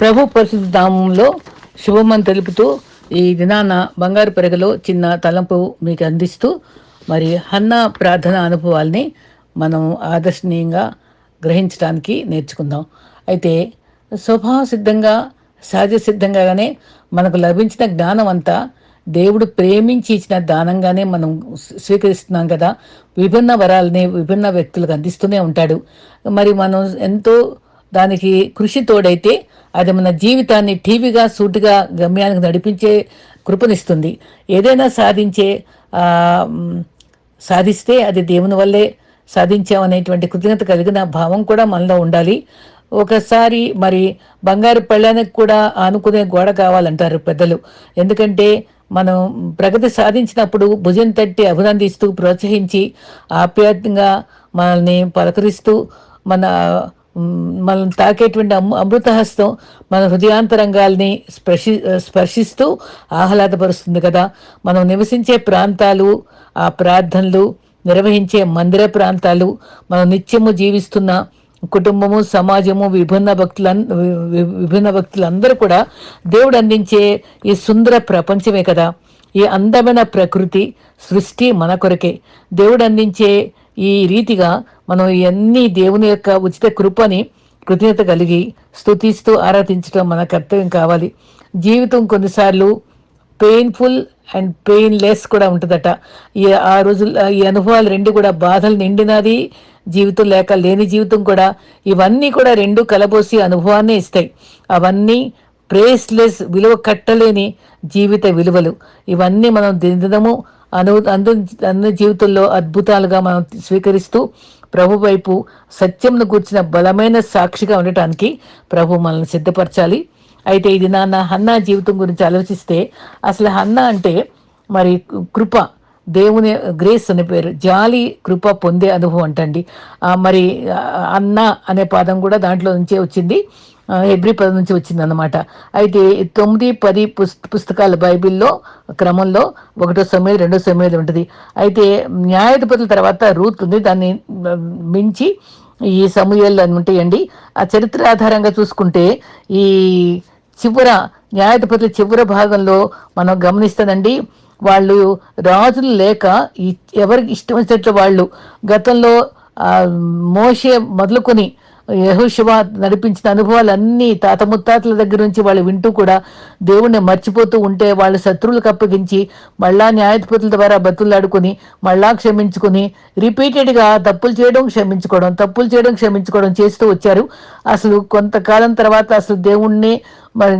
ప్రభు పరిశుద్ధ ధామంలో శుభమని తెలుపుతూ ఈ దినాన బంగారు పెరగలో చిన్న తలంపు మీకు అందిస్తూ మరి హన్న ప్రార్థన అనుభవాల్ని మనం ఆదర్శనీయంగా గ్రహించడానికి నేర్చుకుందాం. అయితే స్వభావ సిద్ధంగా సహజ సిద్ధంగానే మనకు లభించిన జ్ఞానం అంతా దేవుడు ప్రేమించి ఇచ్చిన దానంగానే మనం స్వీకరిస్తున్నాం కదా. విభిన్న వరాలని విభిన్న వ్యక్తులకు అందిస్తూనే ఉంటాడు. మరి మనం ఎంతో దానికి కృషి తోడైతే అది మన జీవితాన్ని టీవీగా సూటిగా గమ్యానికి నడిపించే కృపనిస్తుంది. ఏదైనా సాధించే సాధిస్తే అది దేవుని వల్లే సాధించామనేటువంటి కృతజ్ఞత కలిగిన భావం కూడా మనలో ఉండాలి. ఒకసారి మరి బంగారు పళ్ళానికి కూడా ఆనుకునే గోడ కావాలంటారు పెద్దలు. ఎందుకంటే మనం ప్రగతి సాధించినప్పుడు భుజం తట్టి అభినందిస్తూ ప్రోత్సహించి ఆప్యాయంగా మనల్ని పలకరిస్తూ మన మనం మనల్ని తాకేటువంటి అమృతహస్తం మన హృదయాంతరంగాల్ని స్పర్శి స్పర్శిస్తూ ఆహ్లాదపరుస్తుంది కదా. మనం నివసించే ప్రాంతాలు ఆ ప్రార్థనలు నిర్వహించే మందిర ప్రాంతాలు మనం నిత్యము జీవిస్తున్న కుటుంబము సమాజము విభిన్న భక్తుల విభిన్న భక్తులందరూ కూడా దేవుడు అందించే ఈ సుందర ప్రపంచమే కదా. ఈ అందమైన ప్రకృతి సృష్టి మన కొరకే. దేవుడు అందించే ఈ రీతిగా మనం ఇవన్నీ దేవుని యొక్క ఉచిత కృపని కృతజ్ఞత కలిగి స్తుతిస్తూ ఆరాధించడం మన కర్తవ్యం కావాలి. జీవితం కొన్నిసార్లు పెయిన్ఫుల్ అండ్ పెయిన్ లెస్ కూడా ఉంటుందట. ఈ ఆ రోజుల్లో ఈ అనుభవాలు రెండు కూడా బాధలు నిండినది జీవితం లేక లేని జీవితం కూడా ఇవన్నీ కూడా రెండు కలబోసి అనుభవాన్ని ఇస్తాయి. అవన్నీ ప్రేస్లెస్ విలువ కట్టలేని జీవిత విలువలు. ఇవన్నీ మనం దినదినము అను అందు అన్ని జీవితంలో అద్భుతాలుగా మనం స్వీకరిస్తూ ప్రభు వైపు సత్యంను కూర్చిన బలమైన సాక్షిగా ఉండటానికి ప్రభు మనల్ని సిద్ధపరచాలి. అయితే ఇది నాన్న హన్నా జీవితం గురించి ఆలోచిస్తే అసలు హన్నా అంటే మరి కృప దేవుని గ్రేస్ అనే పేరు జాలి కృప పొందే అనుభవం అంటండి. మరి అన్న అనే పదం కూడా దాంట్లో నుంచే వచ్చింది. హెబ్రి పదం నుంచి వచ్చిందనమాట అయితే తొమ్మిది పది పుస్ పుస్తకాల బైబిల్లో క్రమంలో ఒకటో సమయం రెండో సమయం ఉంటుంది. అయితే న్యాయాధిపతుల తర్వాత రూత్ ఉంది. దాన్ని మించి ఈ సమూహాలు అని ఉంటాయండి. ఆ చరిత్ర ఆధారంగా చూసుకుంటే ఈ చివర న్యాయాధిపతుల చివరి భాగంలో మనం గమనిస్తానండి వాళ్ళు రాజులు లేక ఈ ఎవరికి ఇష్టం వచ్చినట్లు వాళ్ళు గతంలో మోసే మోషే మొదలుకొని యహోశివ నడిపించిన అనుభవాలన్నీ తాత ముత్తాతల దగ్గర నుంచి వాళ్ళు వింటూ కూడా దేవుణ్ణి మర్చిపోతూ ఉంటే వాళ్ళ శత్రువులకు అప్పగించి మళ్ళా న్యాయాధిపతుల ద్వారా బతులాడుకొని మళ్ళా క్షమించుకొని రిపీటెడ్గా తప్పులు చేయడం క్షమించుకోవడం తప్పులు చేయడం క్షమించుకోవడం చేస్తూ వచ్చారు. అసలు కొంతకాలం తర్వాత అసలు దేవుణ్ణి మరి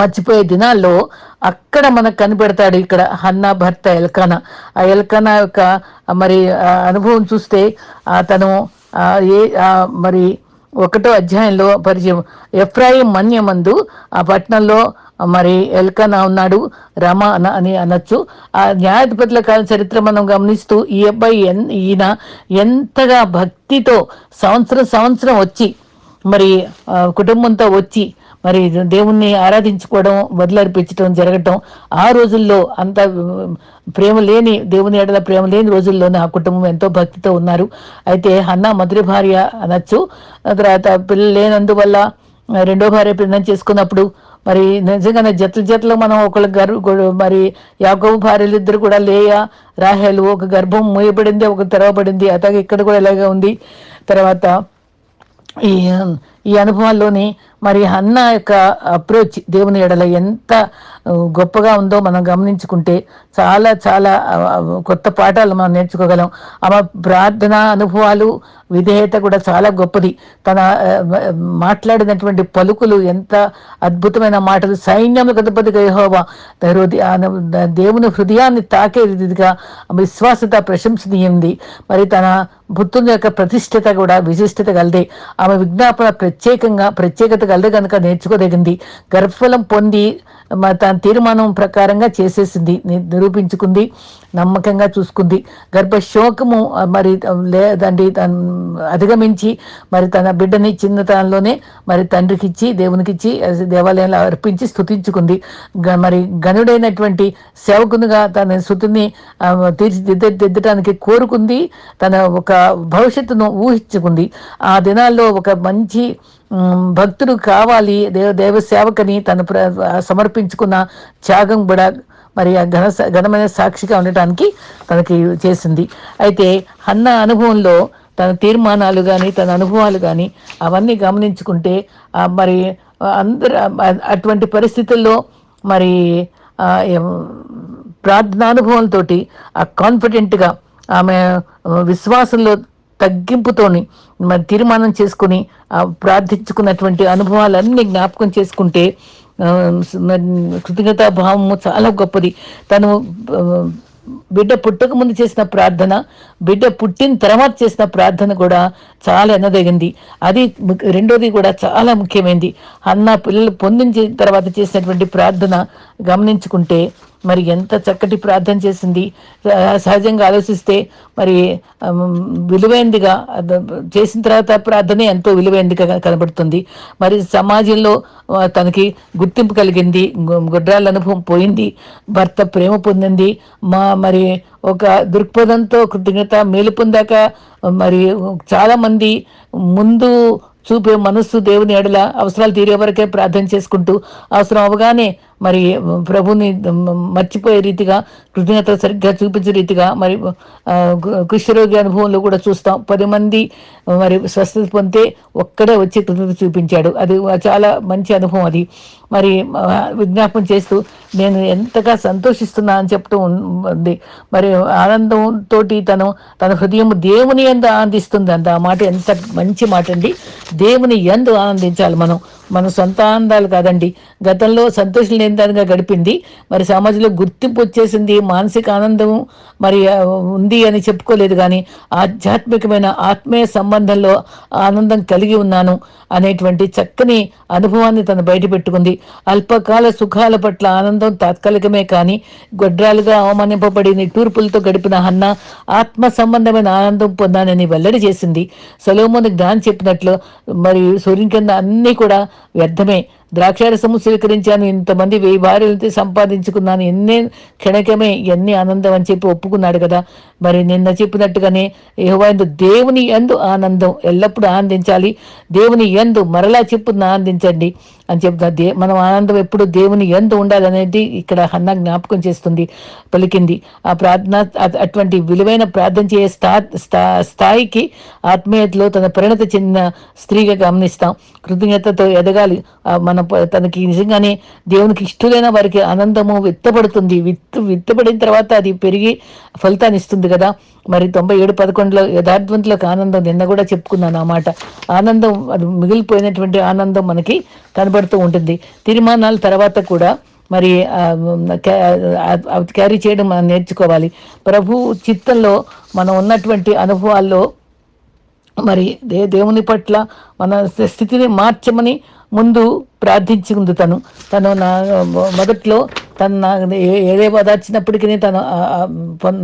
మర్చిపోయే దినాల్లో అక్కడ మనకు కనిపెడతాడు ఇక్కడ హన్నా భర్త ఎల్కానా. ఆ ఎల్కానా యొక్క మరి అనుభవం చూస్తే తను ఏ మరి ఒకటో అధ్యాయంలో పరిచయం. ఎఫ్రాయిం మన్యమందు ఆ పట్టణంలో మరి ఎల్కనా ఉన్నాడు రమ అన అని అనొచ్చు. ఆ న్యాయాధిపతుల కాల చరిత్ర మనం గమనిస్తూ ఈ అబ్బాయి ఎన్ ఈయన ఎంతగా భక్తితో సంవత్సరం సంవత్సరం వచ్చి మరి కుటుంబంతో వచ్చి మరి దేవుణ్ణి ఆరాధించుకోవడం వదిలర్పించడం జరగటం ఆ రోజుల్లో అంత ప్రేమ లేని దేవుని ఎడల ప్రేమ లేని రోజుల్లోనే ఆ కుటుంబం ఎంతో భక్తితో ఉన్నారు. అయితే అన్న మొదటి భార్య అనొచ్చు తర్వాత పిల్లలు లేనందువల్ల రెండో భార్య పిల్లలు చేసుకున్నప్పుడు మరి నిజంగానే జతలు జతలు మనం ఒకళ్ళ గర్భ మరి యాకోబు భార్యలు ఇద్దరు కూడా లేయ రాహేలు ఒక గర్భం మూయబడింది ఒక తెరవబడింది అతగా ఇక్కడ కూడా ఇలాగే ఉంది. తర్వాత ఈ ఈ అనుభవాల్లోని మరి అన్న యొక్క అప్రోచ్ దేవుని ఎడల ఎంత గొప్పగా ఉందో మనం గమనించుకుంటే చాలా చాలా కొత్త పాఠాలు మనం నేర్చుకోగలం. ఆమె ప్రార్థన అనుభవాలు విధేయత కూడా చాలా గొప్పది. తన మాట్లాడినటువంటి పలుకులు ఎంత అద్భుతమైన మాటలు. సైన్యములకు అధిపతిగా యెహోవా. ఆ, దేవుని హృదయాన్ని తాకే రీతిగా విశ్వాసత ప్రశంసనీయంది. మరి తన బుద్ధుని యొక్క ప్రతిష్టత కూడా విశిష్టత కలదే ఆమె విజ్ఞాపన ప్రత్యేకంగా ప్రత్యేకత గలదే కనుక నేర్చుకోదగింది. గర్భఫలం పొంది తన తీర్మానం ప్రకారంగా చేసేసింది ని- నిరూపించుకుంది నమ్మకంగా చూసుకుంది. గర్భశోకము మరి లేదండి తను అధిగమించి మరి తన బిడ్డని చిన్నతనంలోనే మరి తండ్రికి ఇచ్చి దేవునికిచ్చి ఇచ్చి దేవాలయంలో అర్పించి స్థుతించుకుంది మరి గనుడైనటువంటి సేవకునిగా తన స్థుతిని తీర్చిదిద్దటానికి కోరుకుంది. తన ఒక భవిష్యత్తును ఊహించుకుంది. ఆ దినాల్లో ఒక మంచి భక్తుడు కావాలి దేవ దేవ సేవకని తను ప్ర- సమర్పించుకున్న త్యాగం కూడా మరి ఆ ఘన ఘనమైన సాక్షిగా ఉండటానికి తనకి చేసింది. అయితే అన్న అనుభవంలో తన తీర్మానాలు కానీ తన అనుభవాలు కానీ అవన్నీ గమనించుకుంటే మరి అందరు అటువంటి పరిస్థితుల్లో మరి ప్రార్థనానుభవంతో ఆ కాన్ఫిడెంట్గా ఆమె విశ్వాసంలో తగ్గింపుతోని మరి తీర్మానం చేసుకుని ప్రార్థించుకున్నటువంటి అనుభవాలన్నీ జ్ఞాపకం చేసుకుంటే ఆ, కృతజ్ఞతా భావము చాలా గొప్పది. తను బిడ్డ పుట్టక ముందు చేసిన ప్రార్థన బిడ్డ పుట్టిన తర్వాత చేసిన ప్రార్థన కూడా చాలా ఎన్నదగింది. అది రెండోది కూడా చాలా ముఖ్యమైనది అన్న పిల్లలు పొందించిన తర్వాత చేసినటువంటి ప్రార్థన గమనించుకుంటే మరి ఎంత చక్కటి ప్రార్థన చేసింది. సహజంగా ఆలోచిస్తే మరి విలువైందిగా చేసిన తర్వాత ప్రార్థనే ఎంతో విలువైందిగా కనబడుతుంది. మరి సమాజంలో తనకి గుర్తింపు కలిగింది గు- గుడ్రాల అనుభవం పోయింది భర్త ప్రేమ పొందింది మా మరి ఒక దృక్పథంతో కృతజ్ఞత మేలు పొందాక మరి చాలామంది ముందు చూపే మనస్సు దేవుని ఎడల అవసరాలు తీరే వరకే ప్రార్థన చేసుకుంటూ అవసరం అవగానే మరి ప్రభుని మర్చిపోయే రీతిగా కృతజ్ఞత సరిగ్గా చూపించే రీతిగా మరి ఆ, కుష్ఠరోగి అనుభవంలో కూడా చూస్తాం. పది మంది మరి స్వస్థత పొందితే ఒక్కడే వచ్చి కృతజ్ఞత చూపించాడు. అది చాలా మంచి అనుభవం అది. మరి విజ్ఞాపం చేస్తూ నేను ఎంతగా సంతోషిస్తున్నా అని చెప్తూ ఉంది. మరి ఆనందంతో తను తన హృదయం దేవుని ఎందు ఆనందిస్తుంది అంత ఆ మాట ఎంత మంచి మాట అండి దేవుని ఎందు ఆనందించాలి మనం. మన సొంత ఆనందాలు కాదండి. గతంలో సంతోషం లేని దానిగా గడిపింది. మరి సమాజంలో గుర్తింపు వచ్చేసింది మానసిక ఆనందం మరి ఉంది అని చెప్పుకోలేదు కానీ ఆధ్యాత్మికమైన ఆత్మీయ సంబంధంలో ఆనందం కలిగి ఉన్నాను అనేటువంటి చక్కని అనుభవాన్ని తను బయట పెట్టుకుంది అల్పకాల సుఖాల పట్ల ఆనందం తాత్కాలికమే కానీ గొడ్రాలుగా అవమానింపబడి నిట్టూర్పులతో గడిపిన హన్న ఆత్మ సంబంధమైన ఆనందం పొందానని వెల్లడి చేసింది. సలోమోని జ్ఞానం చెప్పినట్లు మరి సూర్యుని కింద అన్నీ కూడా వ్యర్థమే. ద్రాక్షారసము స్వీకరించాను. ఇంతమంది వెయ్యి భార్యలతో సంపాదించుకున్నాను. ఎన్నే క్షణకమే ఎన్ని ఆనందం అని చెప్పి ఒప్పుకున్నాడు కదా. మరి నిన్న చెప్పినట్టుగానే యహోవాయందు దేవుని ఎందు ఆనందం ఎల్లప్పుడూ ఆనందించాలి. దేవుని ఎందు మరలా చెప్పున ఆనందించండి అని చెప్తా దే మనం ఆనందం ఎప్పుడు దేవుని ఎందు ఉండాలనేది ఇక్కడ హన్న జ్ఞాపకం చేస్తుంది పలికింది. ఆ ప్రార్థన అటువంటి విలువైన ప్రార్థన చేయ స్థా స్థా- స్థాయికి ఆత్మీయతలో తన పరిణత చెందిన స్త్రీగా గమనిస్తాం. కృతజ్ఞతతో ఎదగాలి. మనం మన తనకి నిజంగానే దేవునికి ఇష్టలైన వారికి ఆనందము విత్తపడుతుంది విత్తు విత్తపడిన తర్వాత అది పెరిగి ఫలితాన్ని ఇస్తుంది కదా. మరి తొంభై ఏడు పదకొండులో యథార్థవంతులకు ఆనందం నిన్న కూడా చెప్పుకున్నాను ఆ మాట. ఆనందం అది మిగిలిపోయినటువంటి ఆనందం మనకి కనబడుతూ ఉంటుంది. తీర్మానాల తర్వాత కూడా మరి క్యారీ చేయడం మనం నేర్చుకోవాలి. ప్రభు చిత్తంలో మనం ఉన్నటువంటి అనుభవాల్లో మరి దే దేవుని పట్ల మన స్థితిని మార్చమని ముందు ప్రార్థించింది తను. తను నా మొదట్లో తను నా ఏ- ఏదే పదార్చినప్పటికీ తను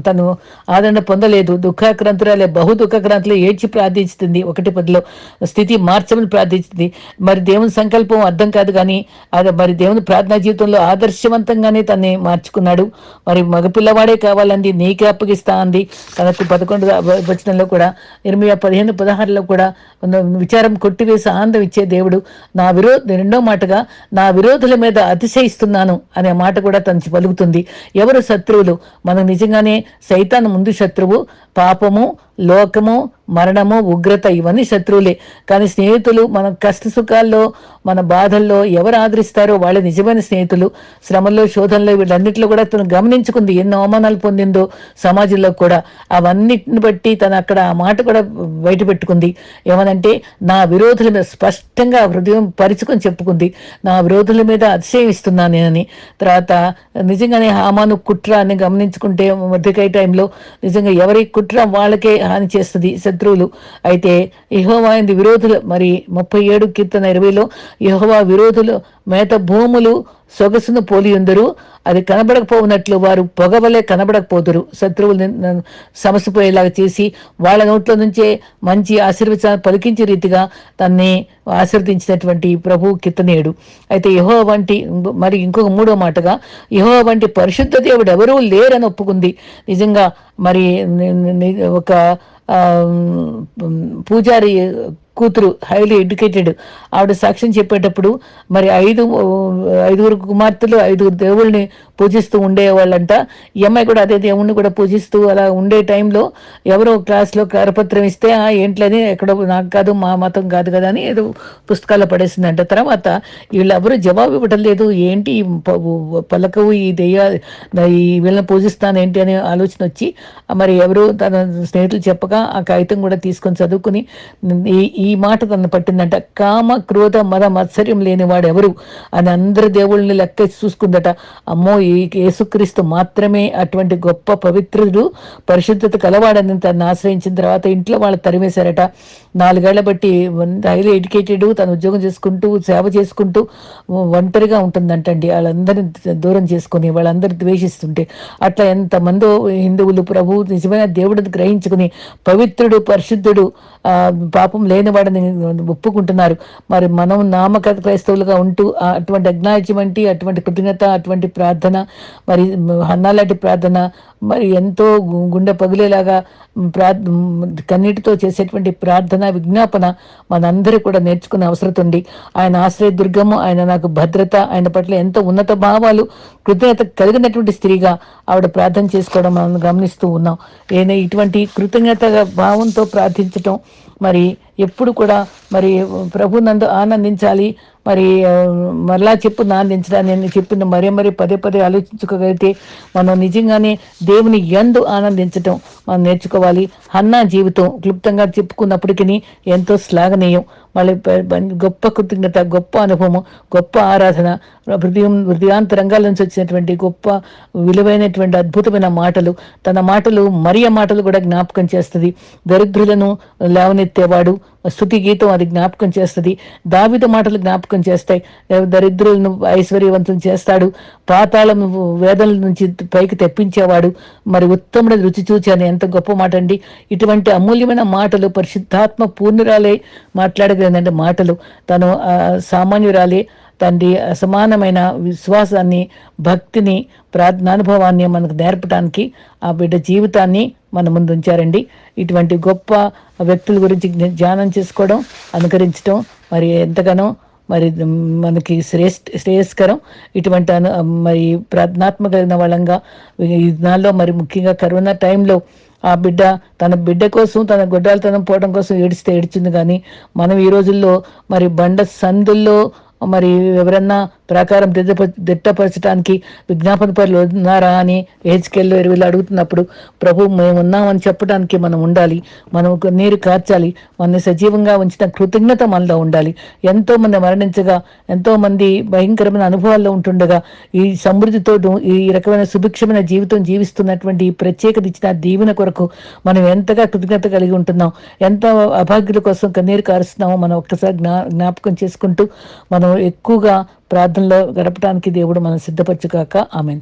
తను ఆదరణ పొందలేదు. దుఃఖాక్రాంతురాలే బహు దుఃఖక్రాంతులు ఏడ్చి ప్రార్థిస్తుంది ఒకటి పదిలో స్థితి మార్చమని ప్రార్థిస్తుంది మరి దేవుని సంకల్పం అర్థం కాదు కానీ అది మరి దేవుని ప్రార్థనా జీవితంలో ఆదర్శవంతంగానే తన్ని మార్చుకున్నాడు. మరి మగపిల్లవాడే కావాలంది నీకే అప్పగిస్తా అంది. తనకు పదకొండు వచనంలో కూడా ఇరవై పదిహేను పదహారులో కూడా విచారం కొట్టివేసి ఆనందం ఇచ్చే దేవుడు. నా విరో రెండో మాటగా నా విరోధుల మీద అతిశయిస్తున్నాను అనే మాట కూడా తను పలుకుతుంది. ఎవరు శత్రువులు? మనం నిజంగానే సైతాన్ ముందు శత్రువు పాపము లోకము మరణము ఉగ్రత ఇవన్నీ శత్రువులే. కానీ స్నేహితులు మన కష్ట సుఖాల్లో మన బాధల్లో ఎవరు ఆదరిస్తారో వాళ్ళే నిజమైన స్నేహితులు. శ్రమల్లో శోధనలో వీళ్ళన్నింటిలో కూడా తను గమనించుకుంది ఎన్ని అవమానాలు పొందిందో సమాజంలో కూడా. అవన్నిటిని బట్టి తను అక్కడ ఆ మాట కూడా బయటపెట్టుకుంది ఏమనంటే నా విరోధుల మీద స్పష్టంగా హృదయం పరుచుకొని చెప్పుకుంది. నా విరోధుల మీద అతిశయిస్తున్నాను నేనని. తర్వాత నిజంగానే హామాను కుట్ర అని గమనించుకుంటే మధ్యకాయ టైంలో నిజంగా ఎవరి కుట్ర వాళ్ళకే హాని చేస్తుంది శత్రువులు. అయితే యెహోవా ఇందు విరోధులు మరి ముప్పై ఏడు కీర్తన ఇరవైలో యహోవా విరోధులు మేత భూములు సొగసును పోలియుందరు. అది కనబడకపోనట్లు వారు పొగవలే కనబడకపోదురు. శత్రువులు సమసిపోయేలాగా చేసి వాళ్ళ నోట్ల నుంచే మంచి ఆశీర్వచన పలికించే రీతిగా తన్ని ఆశీర్వదించినటువంటి ప్రభు కిత్తనేయుడు. అయితే యహో వంటి మరి ఇంకొక మూడో మాటగా యహో వంటి పరిశుద్ధ దేవుడు ఎవరూ లేరని ఒప్పుకుంది. నిజంగా మరి ఒక పూజారి కూతురు హైలీ ఎడ్యుకేటెడ్ ఆవిడ సాక్ష్యం చెప్పేటప్పుడు మరి ఐదు ఐదుగురు కుమార్తెలు ఐదుగురు దేవుళ్ళని పూజిస్తూ ఉండేవాళ్ళంట. ఈ అమ్మాయి కూడా అదే దేవుణ్ణి కూడా పూజిస్తూ అలా ఉండే టైంలో ఎవరో క్లాస్లో కరపత్రం ఇస్తే "ఆ, ఏంట్లని ఎక్కడో నాకు కాదు మా మతం కాదు కదా అని ఏదో పుస్తకాల్లో పడేసిందంట. తర్వాత వీళ్ళెవరూ జవాబు ఇవ్వటం లేదు. ఏంటి పలకవు ఈ దెయ్య ఈ వీళ్ళని పూజిస్తాను ఏంటి? అనే ఆలోచన వచ్చి మరి ఎవరు తన స్నేహితులు చెప్పగా ఆ కాగితం కూడా తీసుకొని చదువుకుని ఈ ఈ మాట తను పట్టిందంట. కామ క్రోధ మద మత్సర్యం లేనివాడు ఎవరు అని అందరి దేవుళ్ళని లెక్క చూసుకుందట. అమ్మో ఈ యేసుక్రీస్తు మాత్రమే అటువంటి గొప్ప పవిత్రుడు పరిశుద్ధత కలవాడని తను ఆశ్రయించిన తర్వాత ఇంట్లో వాళ్ళు తరిమేశారట. నాలుగేళ్ళ బట్టి హైలీ ఎడ్యుకేటెడ్ తను ఉద్యోగం చేసుకుంటూ సేవ చేసుకుంటూ ఒంటరిగా ఉంటుందంటండి. వాళ్ళందరిని దూరం చేసుకుని వాళ్ళందరూ ద్వేషిస్తుంటే. అట్లా ఎంతమందో హిందువులు ప్రభు నిజమైన దేవుడిని గ్రహించుకుని పవిత్రుడు పరిశుద్ధుడు ఆ, పాపం లేనివాడని ఒప్పుకుంటున్నారు. మరి మనం నామక క్రైస్తవులుగా ఉంటూ అటువంటి అజ్ఞాజ్యమంటి అటువంటి కృతజ్ఞత అటువంటి ప్రార్థన మరి హన్నాలాంటి ప్రార్థన మరి ఎంతో గుండె పగిలేలాగా ప్రా కన్నీటితో చేసేటువంటి ప్రార్థన విజ్ఞాపన మనందరూ కూడా నేర్చుకునే అవసరం ఉంది. ఆయన ఆశ్రయ దుర్గము ఆయన నాకు భద్రత ఆయన పట్ల ఎంతో ఉన్నత భావాలు కృతజ్ఞత కలిగినటువంటి స్త్రీగా ఆవిడ ప్రార్థన చేసుకోవడం మనం గమనిస్తూ ఉన్నాం. నేను ఇటువంటి కృతజ్ఞత భావంతో ప్రార్థించటం మరి ఎప్పుడు కూడా మరి ప్రభు నందు ఆనందించాలి. మరి మరలా చెప్పు ఆనందించడా నేను చెప్పిన మరీ మరీ పదే పదే ఆలోచించుకోగలిగితే మనం నిజంగానే దేవుని ఎందు ఆనందించటం మనం నేర్చుకోవాలి. అన్నా జీవితం క్లుప్తంగా చెప్పుకున్నప్పటికీ ఎంతో శ్లాఘనీయం. మళ్ళీ గొప్ప కృతజ్ఞత గొప్ప అనుభవం గొప్ప ఆరాధన హృదయం హృదయాంతరంగాల నుంచి వచ్చినటువంటి గొప్ప విలువైనటువంటి అద్భుతమైన మాటలు. తన మాటలు మరియ మాటలు కూడా జ్ఞాపకం చేస్తుంది. దరిద్రులను లేవనెత్తేవాడు స్థుతి గీతం అది జ్ఞాపకం చేస్తుంది. దావిద మాటలు జ్ఞాపకం చేస్తాయి. దరిద్రులను ఐశ్వర్యవంతం చేస్తాడు. పాతాళం వేదల నుంచి పైకి తెప్పించేవాడు. మరి ఉత్తముడు రుచి చూచాను. ఎంత గొప్ప మాట అండి ఇటువంటి అమూల్యమైన మాటలు పరిశుద్ధాత్మ పూర్ణురాలే మాట్లాడగలిగిన మాటలు. తను సామాన్యురాలే. తండ్రి అసమానమైన విశ్వాసాన్ని భక్తిని ప్రార్థనానుభవాన్ని మనకు నేర్పడానికి ఆ బిడ్డ జీవితాన్ని మన ముందు ఉంచారండి ఇటువంటి గొప్ప వ్యక్తుల గురించి ధ్యానం చేసుకోవడం అనుకరించడం మరి ఎంతగానో మరి మనకి శ్రేష్ శ్రేయస్కరం. ఇటువంటి అను మరి ప్రార్థనాత్మక కలిగిన వాళ్ళంగా ఈ దినాల్లో మరి ముఖ్యంగా కరోనా టైంలో ఆ బిడ్డ తన బిడ్డ కోసం తన గొడ్డాలతనం పోవడం కోసం ఏడిస్తే ఏడ్చింది. కానీ మనం ఈ రోజుల్లో మరి బండ సందుల్లో మరి ఎవరన్నా ప్రకారం దిట్టపరచడానికి విజ్ఞాపన పనులు ఉన్నారా అని ఏజ్కెళ్ళి ఎరువులు అడుగుతున్నప్పుడు ప్రభు మేము ఉన్నామని చెప్పడానికి మనం ఉండాలి. మనం నీరు కార్చాలి. మనని సజీవంగా ఉంచిన కృతజ్ఞత మనలో ఉండాలి. ఎంతో మంది మరణించగా ఎంతో మంది భయంకరమైన అనుభవాల్లో ఉంటుండగా ఈ సమృద్ధితో ఈ రకమైన సుభిక్షమైన జీవితం జీవిస్తున్నటువంటి ప్రత్యేకత ఇచ్చిన దీవెన కొరకు మనం ఎంతగా కృతజ్ఞత కలిగి ఉంటున్నాం ఎంత అభాగ్యుల కోసం కన్నీరు కారుస్తున్నామో మనం ఒక్కసారి జ్ఞా జ్ఞాపకం చేసుకుంటూ మనం ఎక్కువగా ప్రార్థనలో గడపడానికి దేవుడు మనం సిద్ధపరచుగాక. ఆమెన్.